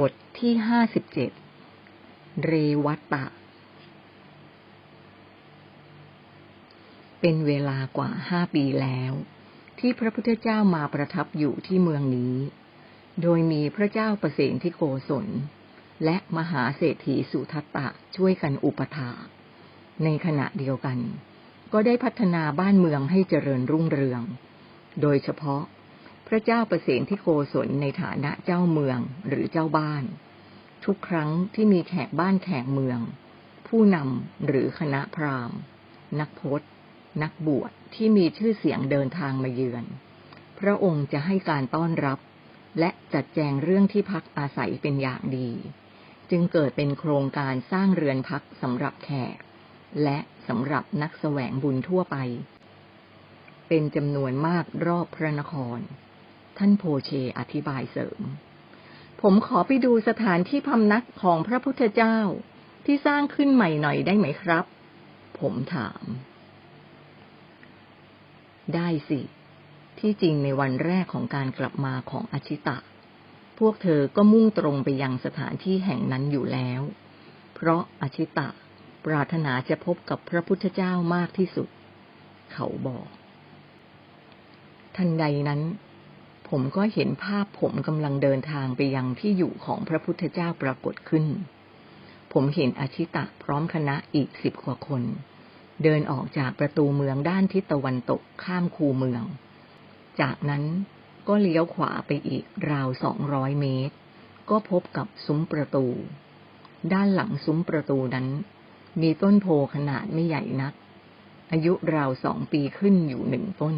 บทที่ห้าสิบเจ็ด เรวัตตะ เป็นเวลากว่าห้าปีแล้ว ที่พระพุทธเจ้ามาประทับอยู่ที่เมืองนี้ โดยมีพระเจ้าประเสนที่โกศล และมหาเศรษฐีสุทัตตะช่วยกันอุปถาในขณะเดียวกัน ก็ได้พัฒนาบ้านเมืองให้เจริญรุ่งเรือง โดยเฉพาะ ระเจ้าประสนที่โกศลในฐานะเจ้าเมืองหรือเจ้าบ้าน ทุกครั้งที่มีแขกบ้านแขกเมือง ผู้นำหรือคณะพราหมณ์ นักพจน์ นักบวชที่มีชื่อเสียงเดินทางมาเยือน พระองค์จะให้การต้อนรับ และจัดแจงเรื่องที่พักอาศัยเป็นอย่างดี จึงเกิดเป็นโครงการสร้างเรือนพักสำหรับแขก และสำหรับนักแสวงบุญทั่วไป เป็นจำนวนมากรอบพระนคร ท่านโพเชอธิบายเสริม ผมขอไปดูสถานที่พำนักของพระพุทธเจ้าที่สร้างขึ้นใหม่หน่อยได้ไหมครับ ผมถาม ได้สิ ที่จริงในวันแรกของการกลับมาของอชิตะ พวกเธอก็มุ่งตรงไปยังสถานที่แห่งนั้นอยู่แล้ว เพราะอชิตะปรารถนาจะพบกับพระพุทธเจ้ามากที่สุด เขาบอก ทันใดนั้น ผมก็เห็นภาพผมกำลังเดินทางไปยังที่อยู่ของพระพุทธเจ้าปรากฏขึ้น ผมเห็นอาชิตะพร้อมคณะอีกสิบกว่าคน เดินออกจากประตูเมืองด้านทิศตะวันตกข้ามคูเมือง จากนั้นก็เลี้ยวขวาไปอีกราวสองร้อยเมตร ก็พบกับซุ้มประตู ด้านหลังซุ้มประตูนั้น มีต้นโพขนาดไม่ใหญ่นัก อายุราวสองปีขึ้นอยู่หนึ่งต้น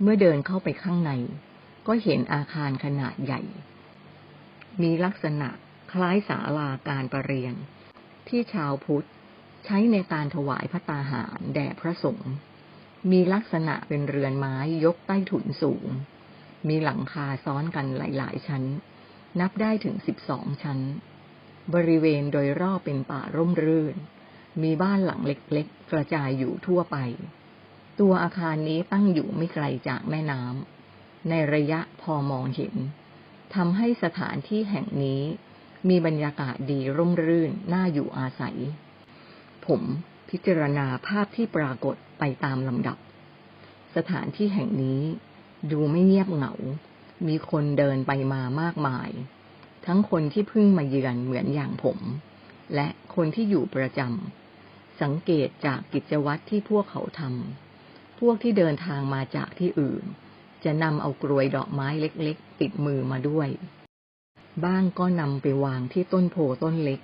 เมื่อเดินเข้าไปข้างใน ก็เห็นอาคารขนาดใหญ่ มีลักษณะคล้ายศาลาการประเรียน ที่ชาวพุทธใช้ในการถวายพระตาหารแด่พระสงฆ์ มีลักษณะเป็นเรือนไม้ยกใต้ถุนสูง มีหลังคาซ้อนกันหลายๆ ชั้น นับได้ถึงสิบสองชั้น บริเวณโดยรอบเป็นป่าร่มรื่น มีบ้านหลังเล็กๆ กระจายอยู่ทั่วไป ตัวอาคารนี้ตั้งอยู่ไม่ไกลจากแม่น้ำ ในระยะพอมองเห็นทำให้สถานที่แห่งนี้มีบรรยากาศดีร่มรื่นน่าอยู่อาศัย ผมพิจารณาภาพที่ปรากฏไปตามลำดับ สถานที่แห่งนี้ดูไม่เงียบเหงา มีคนเดินไปมามากมาย ทั้งคนที่เพิ่งมาเยือนเหมือนอย่างผม และคนที่อยู่ประจำสังเกตจากกิจวัตรที่พวกเขาทำพวกที่เดินทางมาจากที่อื่น จะนำเอากรวยดอกไม้เล็กๆ ติดมือมาด้วย บ้างก็นำไปวางที่ต้นโพต้นเล็ก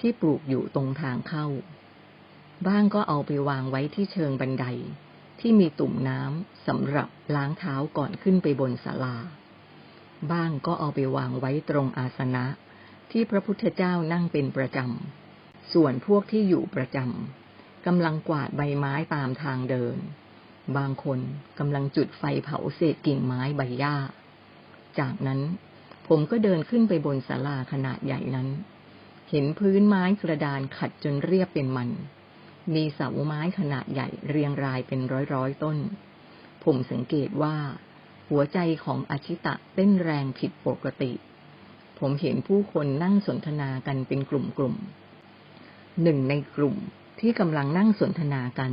ที่ปลูกอยู่ตรงทางเข้า บ้างก็เอาไปวางไว้ที่เชิงบันได ที่มีตุ่มน้ำสำหรับล้างเท้าก่อนขึ้นไปบนศาลา บ้างก็เอาไปวางไว้ตรงอาสนะ ที่พระพุทธเจ้านั่งเป็นประจำ ส่วนพวกที่อยู่ประจำกำลังกวาดใบไม้ตามทางเดิน บางคนกำลังจุดไฟเผาเศษกิ่งไม้ใบหญ้า จากนั้นผมก็เดินขึ้นไปบนศาลาขนาดใหญ่นั้น เห็นพื้นไม้กระดานขัดจนเรียบเป็นมัน มีเสาไม้ขนาดใหญ่เรียงรายเป็นร้อยร้อยต้น ผมสังเกตว่า หัวใจของอาชิตะเต้นแรงผิดปกติ ผมเห็นผู้คนนั่งสนทนากันเป็นกลุ่มๆหนึ่งในกลุ่มที่กำลังนั่งสนทนากัน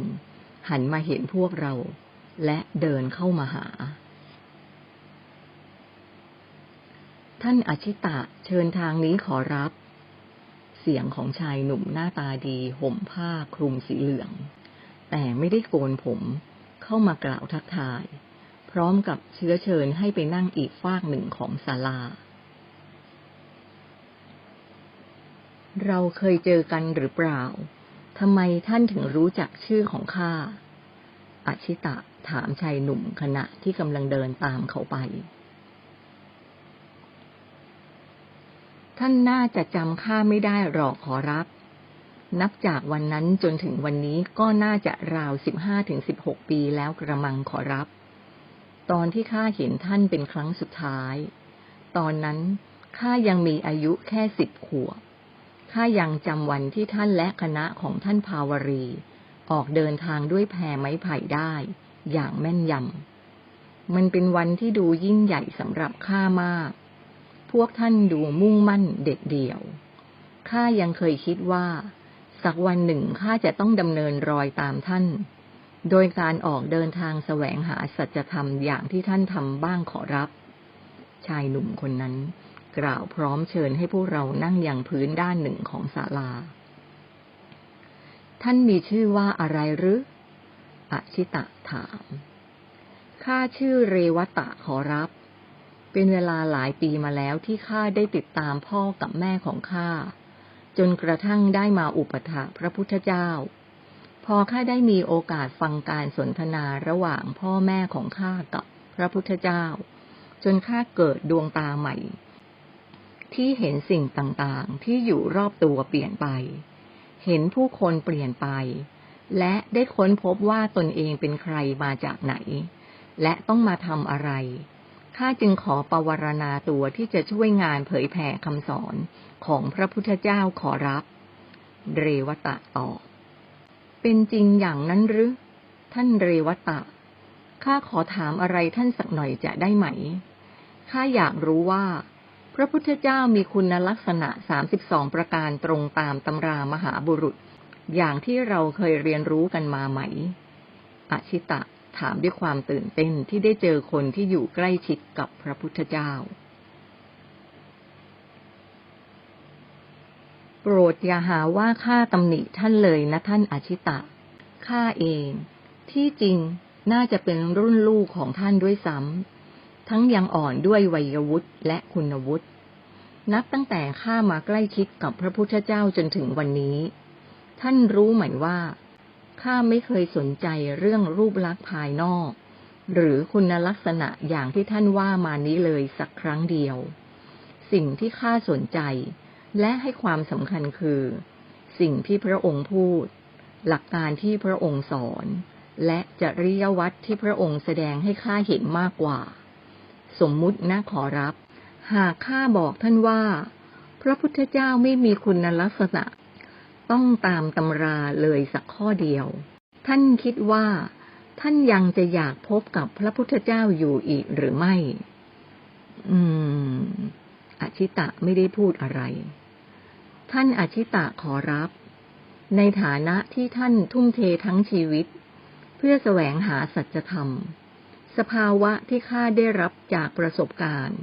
หันมาเห็นพวกเรา และเดินเข้ามาหา ท่านอาชิตะเชิญทางนี้ขอรับ เสียงของชายหนุ่มหน้าตาดี ห่มผ้าคลุมสีเหลือง แต่ไม่ได้โกนผมเข้ามากล่าวทักทาย พร้อมกับเชื้อเชิญให้ไปนั่งอีกฟากหนึ่งของศาลาเราเคยเจอกันหรือเปล่า ทำไมท่านถึงรู้จักชื่อของข้าอาชิตะถามชายหนุ่มขณะที่กำลังเดินตามเขาไป ท่านน่าจะจำข้าไม่ได้หรอกขอรับ นับจากวันนั้นจนถึงวันนี้ก็น่าจะราวสิบห้าถึงสิบหกปีแล้วกระมังขอรับ ตอนที่ข้าเห็นท่านเป็นครั้งสุดท้าย ตอนนั้นข้ายังมีอายุแค่สิบขวบ ข้ายังจำวันที่ท่านและคณะของท่านภาวรี ออกเดินทางด้วยแพไม้ไผ่ได้ อย่างแม่นยำ มันเป็นวันที่ดูยิ่งใหญ่สำหรับข้ามาก พวกท่านดูมุ่งมั่นเด็ดเดี่ยว ข้ายังเคยคิดว่า สักวันหนึ่งข้าจะต้องดำเนินรอยตามท่าน โดยการออกเดินทางแสวงหาสัจธรรมอย่างที่ท่านทำบ้างขอรับ ชายหนุ่มคนนั้น กล่าวพร้อมเชิญให้พวกเรานั่งอย่างพื้นด้านหนึ่งของศาลา ท่านมีชื่อว่าอะไรหรืออชิตะถาม ข้าชื่อเรวตะขอรับ เป็นเวลาหลายปีมาแล้วที่ข้าได้ติดตามพ่อกับแม่ของข้า จนกระทั่งได้มาอุปถะพระพุทธเจ้า พอข้าได้มีโอกาสฟังการสนทนาระหว่างพ่อแม่ของข้ากับพระพุทธเจ้า จนข้าเกิดดวงตาใหม่ ที่เห็นสิ่งต่างๆ ที่อยู่รอบตัวเปลี่ยนไป เห็นผู้คนเปลี่ยนไป และได้ค้นพบว่าตนเองเป็นใครมาจากไหน และต้องมาทำอะไรข้าจึงขอปวารณาตัวที่จะช่วยงานเผยแผ่คำสอนของพระพุทธเจ้าขอรับ เรวตะตอบเป็นจริงอย่างนั้นหรือ ท่านเรวตะ ข้าขอถามอะไรท่านสักหน่อยจะได้ไหม ข้าอยากรู้ว่า ระพุทธเจ้ามีคุณลักษณะสามสิบสองประการตรงตามตำรามหาบุรุษ อย่างที่เราเคยเรียนรู้กันมาไหม อชิตะถามด้วยความตื่นเต้นที่ได้เจอคนที่อยู่ใกล้ชิดกับพระพุทธเจ้า โปรดอย่าหาว่าข้าตำหนิท่านเลยนะท่านอชิตะ ข้าเอง ที่จริงน่าจะเป็นรุ่นลูกของท่านด้วยซ้ำ ทั้งยังอ่อนด้วยวัยวุฒิและคุณวุฒิ นับตั้งแต่ข้ามาใกล้ชิดกับพระพุทธเจ้าจนถึงวันนี้ ท่านรู้ไหมว่าข้าไม่เคยสนใจเรื่องรูปลักษณ์ภายนอก หรือคุณลักษณะอย่างที่ท่านว่ามานี้เลยสักครั้งเดียว สิ่งที่ข้าสนใจ และให้ความสำคัญคือ สิ่งที่พระองค์พูด หลักการที่พระองค์สอน และจริยวัตรที่พระองค์แสดงให้ข้าเห็นมากกว่า สมมุตินะขอรับ หากข้าบอกท่านว่า พระพุทธเจ้าไม่มีคุณลักษณะ ต้องตามตำราเลยสักข้อเดียว ท่านคิดว่า ท่านยังจะอยากพบกับพระพุทธเจ้าอยู่อีกหรือไม่ อืม อชิตะไม่ได้พูดอะไร ท่านอชิตะขอรับ ในฐานะที่ท่านทุ่มเททั้งชีวิต เพื่อแสวงหาสัจธรรม สภาวะที่ข้าได้รับจากประสบการณ์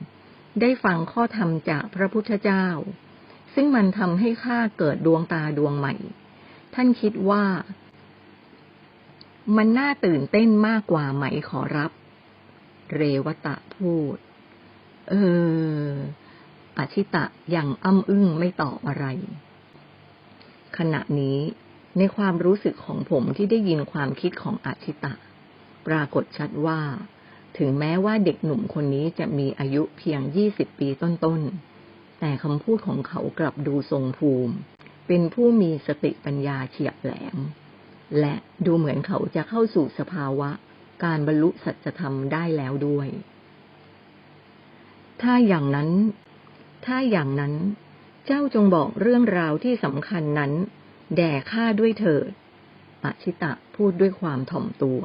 ได้ฟังข้อธรรมจากพระพุทธเจ้า ซึ่งมันทำให้ข้าเกิดดวงตาดวงใหม่ ท่านคิดว่า มันน่าตื่นเต้นมากกว่าไหมขอรับ เรวตะพูด เอออาชิตะยังอ้ำอึ้งไม่ตอบอะไร ขณะนี้ในความรู้สึกของผมที่ได้ยินความคิดของอาชิตะ ปรากฏชัดว่า ถึงแม้ว่าเด็กหนุ่มคนนี้จะมีอายุเพียงยี่สิบปีต้นๆ แต่คำพูดของเขากลับดูทรงภูมิ เป็นผู้มีสติปัญญาเฉียบแหลม และดูเหมือนเขาจะเข้าสู่สภาวะ การบรรลุสัจธรรมได้แล้วด้วย ถ้าอย่างนั้น ถ้าอย่างนั้น เจ้าจงบอกเรื่องราวที่สำคัญนั้น แด่ข้าด้วยเถิดอชิตะพูดด้วยความถ่อมตัว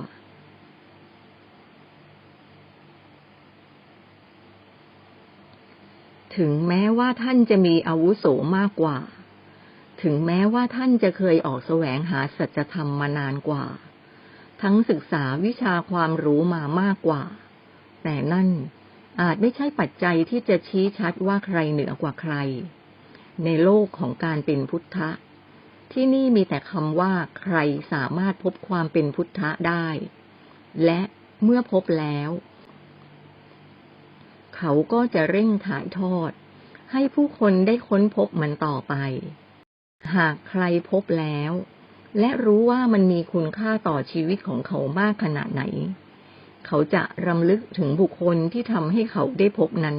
ถึงแม้ว่าท่านจะมีอาวุโสมากกว่า ถึงแม้ว่าท่านจะเคยออกแสวงหาสัจธรรมมานานกว่า ทั้งศึกษาวิชาความรู้มามากกว่า แต่นั่นอาจไม่ใช่ปัจจัยที่จะชี้ชัดว่าใครเหนือกว่าใคร ในโลกของการเป็นพุทธะ ที่นี่มีแต่คำว่าใครสามารถพบความเป็นพุทธะได้ และเมื่อพบแล้ว เขาก็จะเร่งถ่ายทอด ให้ผู้คนได้ค้นพบมันต่อไป หากใครพบแล้ว และรู้ว่ามันมีคุณค่าต่อชีวิตของเขามากขนาดไหน เขาจะรำลึกถึงบุคคลที่ทำให้เขาได้พบนั้น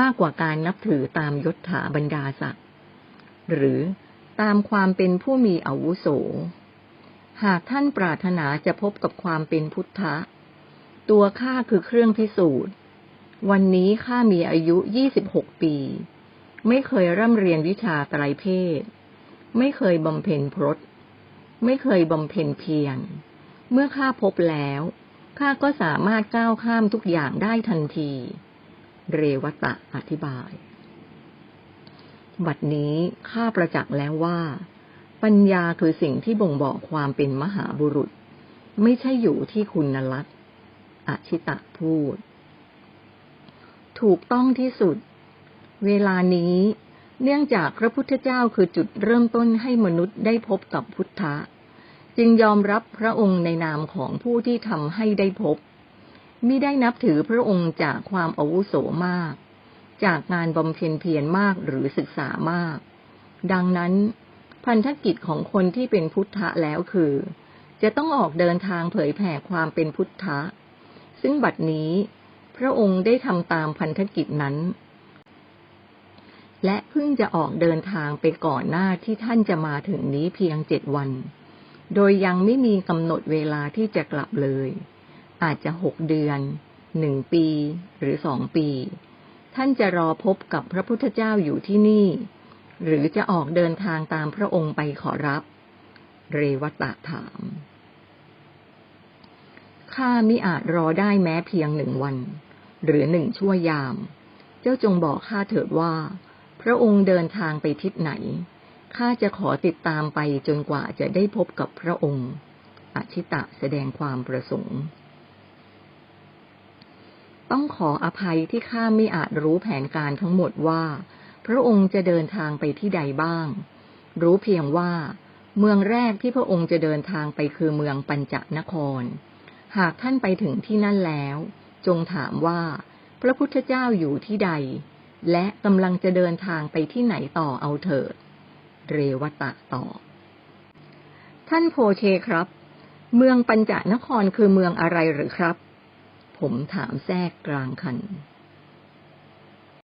มากกว่าการนับถือตามยศถาบรรดาศักดิ์หรือตามความเป็นผู้มีอาวุโส หากท่านปรารถนาจะพบกับความเป็นพุทธะ ตัวข้าคือเครื่องพิสูจน์ วันนี้ข้ามีอายุยี่สิบหกปี ไม่เคยร่ำเรียนวิชาไตรเพศ ไม่เคยบำเพ็ญพรตไม่เคยบำเพ็ญเพียร เมื่อข้าพบแล้วข้าก็สามารถก้าวข้ามทุกอย่างได้ทันที เรวตะอธิบาย บัดนี้ข้าประจักษ์แล้วว่า ปัญญาคือสิ่งที่บ่งบอกความเป็นมหาบุรุษ ไม่ใช่อยู่ที่คุณลักษณ์อชิตะพูด ถูกต้องที่สุด เวลานี้ เนื่องจากพระพุทธเจ้าคือจุดเริ่มต้นให้มนุษย์ได้พบกับพุทธะ จึงยอมรับพระองค์ในนามของผู้ที่ทำให้ได้พบมิได้นับถือพระองค์จากความอาวุโสมาก จากงานบำเพ็ญเพียรมากหรือศึกษามาก ดังนั้น พันธกิจของคนที่เป็นพุทธะแล้วคือ จะต้องออกเดินทางเผยแผ่ความเป็นพุทธะ ซึ่งบัดนี้ พระองค์ได้ทำตามพันธกิจนั้น และเพิ่งจะออกเดินทางไปก่อนหน้าที่ท่านจะมาถึงนี้เพียงเจ็ดวัน โดยยังไม่มีกำหนดเวลาที่จะกลับเลย อาจจะหกเดือนหนึ่งปีหรือสองปี ท่านจะรอพบกับพระพุทธเจ้าอยู่ที่นี่ หรือจะออกเดินทางตามพระองค์ไปขอรับ เรวตะถาม ข้ามิอาจรอได้แม้เพียงหนึ่งวัน หรือหนึ่งชั่วยาม เจ้าจงบอกข้าเถิดว่า พระองค์เดินทางไปทิศไหน ข้าจะขอติดตามไปจนกว่าจะได้พบกับพระองค์ อชิตะแสดงความประสงค์ ต้องขออภัยที่ข้าไม่อาจรู้แผนการทั้งหมดว่า พระองค์จะเดินทางไปที่ใดบ้าง รู้เพียงว่า เมืองแรกที่พระองค์จะเดินทางไปคือเมืองปัญจนคร หากท่านไปถึงที่นั่นแล้ว จงถามว่า พระพุทธเจ้าอยู่ที่ใด และกำลังจะเดินทางไปที่ไหนต่อเอาเถิด เรวตะตอบท่านโพเชครับ เมืองปัญจนครคือเมืองอะไรหรือครับ ผมถามแทรกกลางคัน